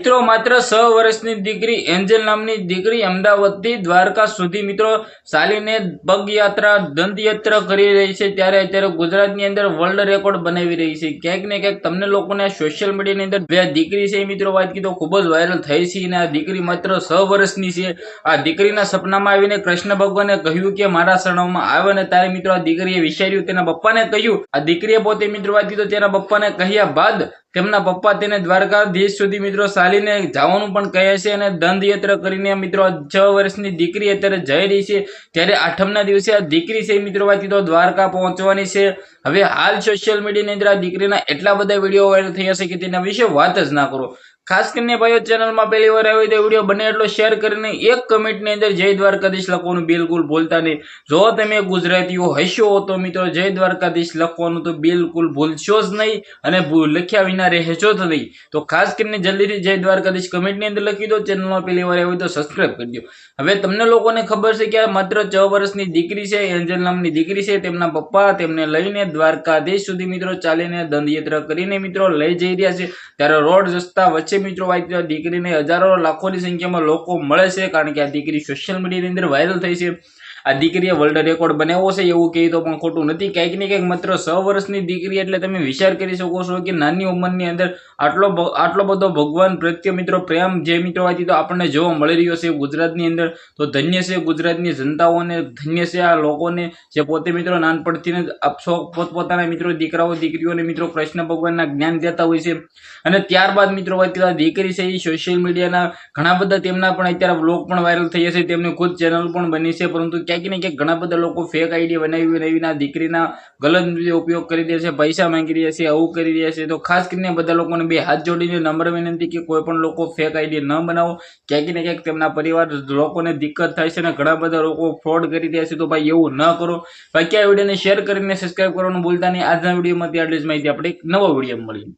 મિત્રો, માત્ર છ વર્ષની દીકરી એન્જલ નામની દીકરી અમદાવાદથી દ્વારકા સુધી મિત્રો ચાલીને પગયાત્રા, દંતયાત્રા કરી રહી છે. ત્યારે અત્યારે ગુજરાતની અંદર વર્લ્ડ રેકોર્ડ બનાવી રહી છે. ક્યાંક ને ક્યાંક તમને લોકોને સોશિયલ મીડિયાની અંદર બે દીકરી છે મિત્રો વાત કીધો, ખૂબ જ વાયરલ થઈ છે અને આ દીકરી માત્ર છ વર્ષની છે. આ દીકરીના સપનામાં આવીને કૃષ્ણ ભગવાને કહ્યું કે મારા શરણમાં આવે ને ત્યારે મિત્રો આ દીકરીએ વિચાર્યું, તેના પપ્પાને કહ્યું. આ દીકરીએ પોતે મિત્રો વાત કીધો, તેના પપ્પાને કહ્યા બાદ તેમના પપ્પા તેને દ્વારકાધીશ સુધી મિત્રો ચાલીને જવાનું પણ કહે છે અને દંડયાત્રા કરીને મિત્રો છ વર્ષની દીકરી અત્યારે જઈ રહી છે. ત્યારે આઠમના દિવસે આ દીકરી છે મિત્રો વાત તો દ્વારકા પહોંચવાની છે. હવે હાલ સોશિયલ મીડિયાની અંદર આ દીકરીના એટલા બધા વીડિયો વાયરલ થયા છે કે તેના વિશે વાત જ ના કરો. ખાસ કરીને ભાઈઓ ચેનલમાં પહેલી વાર આવી તો વીડિયો બને એટલો શેર કરીને એક કમેન્ટની અંદર જય દ્વારકાધીશ લખવાનું બિલકુલ ભૂલતા નહીં. જો તમે ગુજરાતીઓ હશો તો મિત્રો જય દ્વારકાધીશ લખવાનું તો બિલકુલ ભૂલશો જ નહીં અને લખ્યા વિના રહેશો જ નહીં. તો ખાસ કરીને જલ્દીથી જય દ્વારકાધીશ કમેન્ટની અંદર લખી દો ચેનલમાં પહેલી વાર આવી તો સબસ્ક્રાઈબ કરી દો. હવે તમને લોકોને ખબર છે કે આ માત્ર છ વર્ષની દીકરી છે, એન્જલ નામની દીકરી છે, તેમના પપ્પા તેમને લઈને દ્વારકાધીશ સુધી મિત્રો ચાલીને દંડયાત્રા કરીને મિત્રો લઈ જઈ રહ્યા છે. ત્યારે રોડ રસ્તા વચ્ચે મિત્રો વાત કરીએ તો દીકરીને હજારો લાખોની સંખ્યામાં લોકો મળે છે, કારણ કે આ દીકરી સોશિયલ મીડિયાની અંદર વાયરલ થઈ છે. આ દીકરીએ વર્લ્ડ રેકોર્ડ બનાવ્યો છે, એવું કહે તો પણ ખોટું નથી. ક્યાંક ને ક્યાંક માત્ર છ વર્ષની દીકરી એટલે તમે વિચાર કરી શકો છો કે નાની ઉંમરની અંદર આટલો આટલો બધો ભગવાન પ્રત્યે મિત્રો પ્રેમ જે મિત્રો વાંચી તો આપણને જોવા મળી રહ્યો છે ગુજરાતની અંદર. તો ધન્ય છે ગુજરાતની જનતાઓને, ધન્ય છે આ લોકોને જે પોતે મિત્રો નાનપણથી જ પોતપોતાના મિત્રો, દીકરાઓ, દીકરીઓને મિત્રો કૃષ્ણ ભગવાનના જ્ઞાન દેતા હોય છે. અને ત્યારબાદ મિત્રો વાત કરતા દીકરી છે એ સોશિયલ મીડિયાના ઘણા બધા તેમના પણ અત્યારે વ્લોગ પણ વાયરલ થઈ છે. તેમની ખુદ ચેનલ પણ બની છે, પરંતુ ક્યાંક ને ક્યાંક ઘણા બધા લોકો ફેક આઈડી બનાવી બનાવીને દીકરીના ગલત રીતે ઉપયોગ કરી દે છે, પૈસા માંગી રહ્યા છે, આવું કરી રહ્યા છે. તો ખાસ કરીને બધા લોકોને બે હાથ જોડીને નમ્ર વિનંતી કે કોઈ પણ લોકો ફેક આઈડી ન બનાવો. ક્યાંક ને ક્યાંક તેમના પરિવાર લોકોને દિક્કત થાય છે અને ઘણા બધા લોકો ફ્રોડ કરી રહ્યા છે. તો ભાઈ એવું ન કરો. બાકી આ વિડીયોને શેર કરીને સબસ્ક્રાઈબ કરવાનું ભૂલતા નહીં. આજના વિડીયોમાંથી આટલી જ માહિતી. આપણે એક નવો વીડિયો મળીએ.